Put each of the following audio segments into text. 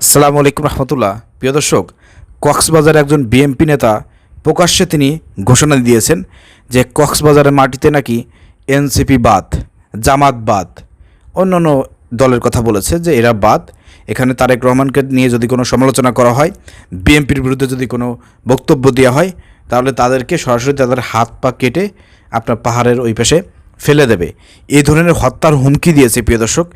আসসালামু আলাইকুম রহমতুল্লাহ। প্রিয় দর্শক, কক্সবাজার একজন বিএমপি নেতা প্রকাশ্যে তিনি ঘোষণা দিয়েছেন যে কক্সবাজারের মাটিতে নাকি এনসিপি বাদ, জামাত বাদ। অন্যান্য দলের কথা বলেছে যে এরা বাদ। এখানে তারেক রহমানকে নিয়ে যদি কোনো সমালোচনা করা হয়, বিএমপির বিরুদ্ধে যদি কোনো বক্তব্য দেওয়া হয়, তাহলে তাদেরকে সরাসরি তাদের হাত পা কেটে আপনার পাহাড়ের ওই পাশে ফেলে দেবে। এই ধরনের হত্যার হুমকি দিয়েছে, প্রিয় দর্শক,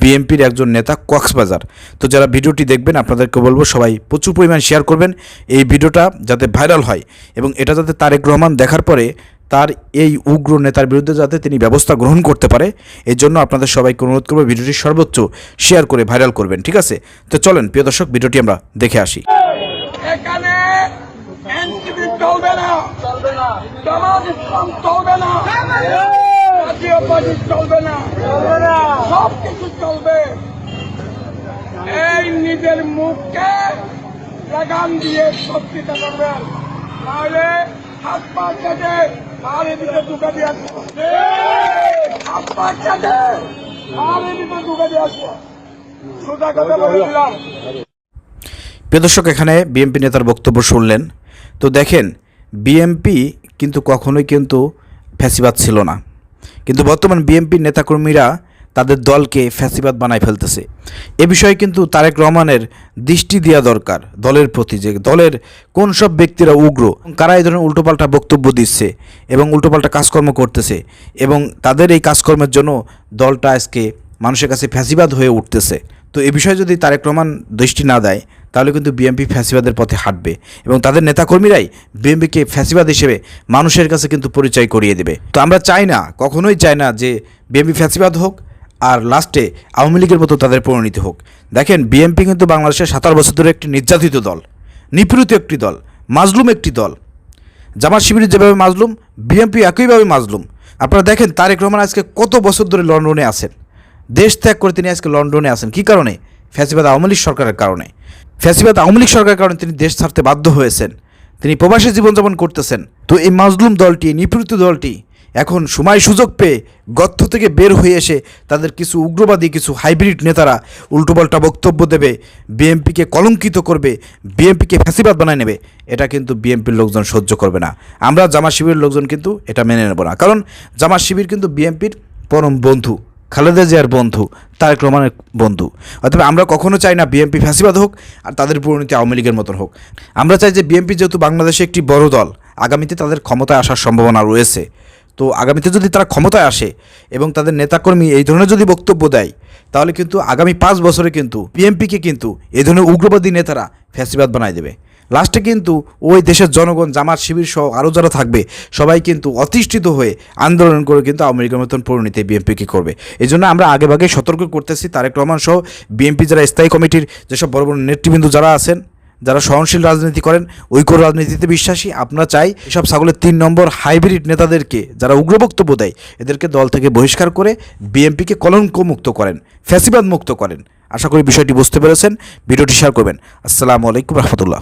বিএনপির একজন নেতা কক্সবাজার। তো যারা ভিডিওটি দেখবেন, আপনাদেরকে বলব, সবাই প্রচুর পরিমাণ শেয়ার করবেন এই ভিডিওটা যাতে ভাইরাল হয় এবং এটা যাতে তারেক রহমান দেখার পরে তার এই উগ্র নেতার বিরুদ্ধে যাতে তিনি ব্যবস্থা গ্রহণ করতে পারে এর জন্য আপনাদের সবাইকে অনুরোধ করব ভিডিওটি সর্বোচ্চ শেয়ার করে ভাইরাল করবেন, ঠিক আছে? তো চলেন, প্রিয় দর্শক, ভিডিওটি আমরা দেখে আসি। চলবে না। চলবে না চলবে না। জাতীয় পার্টি চলবে না। সব কিছু চলবে। এই নিজের মুখকে লাগাম দিয়ে শক্তিটা করবেন। নাহলে হাত পা কেটে আর এদিকে ঢুকে দিয়ে আসব। হাত পা কেটে আর এদিকে ঢুকে দিয়ে আসব। সোজা কথা বলেছিলাম প্রিয় দর্শক, এখানে বিএমপি নেতার বক্তব্য শুনলেন। তো দেখেন বিএমপি কিন্তু কখনোই কিন্তু ফ্যাসিবাদ ছিল না। কিন্তু বর্তমান বিএমপি নেতাকর্মীরা তাদের দলকে ফ্যাসিবাদ বানায় ফেলতেছে। এ বিষয়ে কিন্তু তারেক রহমানের দৃষ্টি দেওয়া দরকার দলের প্রতি যে দলের কোন সব ব্যক্তিরা উগ্র, কারা এই ধরনের উল্টোপাল্টা বক্তব্য দিচ্ছে এবং উল্টোপাল্টা কাজকর্ম করতেছে এবং তাদের এই কাজকর্মের জন্য দলটা আজকে মানুষের কাছে ফ্যাসিবাদ হয়ে উঠতেছে। তো এ বিষয়ে যদি তারেক রহমান দৃষ্টি না দেয় তাহলে কিন্তু বিএনপি ফ্যাসিবাদের পথে হাঁটবে এবং তাদের নেতাকর্মীরাই বিএনপিকে ফ্যাসিবাদ হিসেবে মানুষের কাছে কিন্তু পরিচয় করিয়ে দেবে। তো আমরা চাই না, কখনোই চাই না যে বিএনপি ফ্যাসিবাদ হোক আর লাস্টে আওয়ামী লীগের মতো তাদের পরিণতি হোক। দেখেন বিএনপি কিন্তু বাংলাদেশের সাতার বছর ধরে একটি নির্যাতিত দল, নিপীড়িত একটি দল, মাজলুম একটি দল। জামাত শিবির যেভাবে মাজলুম বিএনপি একইভাবে মাজলুম। আপনারা দেখেন, তারেক রহমান আজকে কত বছর ধরে লন্ডনে আছেন? দেশ ত্যাগ করে তিনি আজকে লন্ডনে আছেন। কী কারণে? ফ্যাসিবাদ আওয়ামী লীগ সরকারের কারণে। ফ্যাসিবাদ আওয়ামী লীগ সরকারের কারণে তিনি দেশ ছাড়তে বাধ্য হয়েছেন। তিনি প্রবাসী জীবনযাপন করতেছেন। তো এই মাজলুম দলটি নিপীড়িত দলটি এখন সময় সুযোগ পেয়ে গর্ত থেকে বের হয়ে এসে তাদের কিছু উগ্রবাদী, কিছু হাইব্রিড নেতারা উল্টোপাল্টা বক্তব্য দেবে, বিএমপিকে কলঙ্কিত করবে, বিএমপিকে ফ্যাসিবাদ বানায় নেবে। এটা কিন্তু বিএমপির লোকজন সহ্য করবে না। আমরা জামা শিবিরের লোকজন কিন্তু এটা মেনে নেব না। কারণ জামা শিবির কিন্তু বিএমপির পরম বন্ধু। খালেদা জিয়ার বন্ধু, তারেক রহমানের বন্ধু। অর্থাৎ আমরা কখনো চাই না বিএনপি ফ্যাসিবাদ হোক আর তাদের পরিণতি আওয়ামী লীগের মতন হোক। আমরা চাই যে বিএনপি যেহেতু বাংলাদেশে একটি বড় দল, আগামীতে তাদের ক্ষমতায় আসার সম্ভাবনা রয়েছে। তো আগামীতে যদি তারা ক্ষমতায় আসে এবং তাদের নেতাকর্মী এই ধরনের যদি বক্তব্য দেয়, তাহলে কিন্তু আগামী পাঁচ বছরে কিন্তু বিএনপিকে কিন্তু এই ধরনের উগ্রবাদী নেতারা ফ্যাসিবাদ বানায় দেবে। লাস্টে কিন্তু ওই দেশের জনগণ, জামাত, শিবির সহ আরও যারা থাকবে, সবাই কিন্তু অতিষ্ঠিত হয়ে আন্দোলন করে কিন্তু আওয়ামী লীগের মতন পরিণতি বিএনপিকে করবে। এই জন্য আমরা আগেভাগে সতর্ক করতেছি, তারেক রহমান সহ বিএনপি যারা স্থায়ী কমিটির যেসব বড় বড় নেতৃবৃন্দ যারা আছেন, যারা সহনশীল রাজনীতি করেন, ঐক্য রাজনীতিতে বিশ্বাসী আমরা চাই এসব ছাগলের তিন নম্বর হাইব্রিড নেতাদেরকে যারা উগ্র বক্তব্য দেয়, এদেরকে দল থেকে বহিষ্কার করে বিএনপিকে কলঙ্ক মুক্ত করেন ফ্যাসিবাদ মুক্ত করেন। আশা করি বিষয়টি বুঝতে পেরেছেন, ভিডিওটি শেয়ার করবেন। আসসালামু আলাইকুম রহমতুল্লাহ।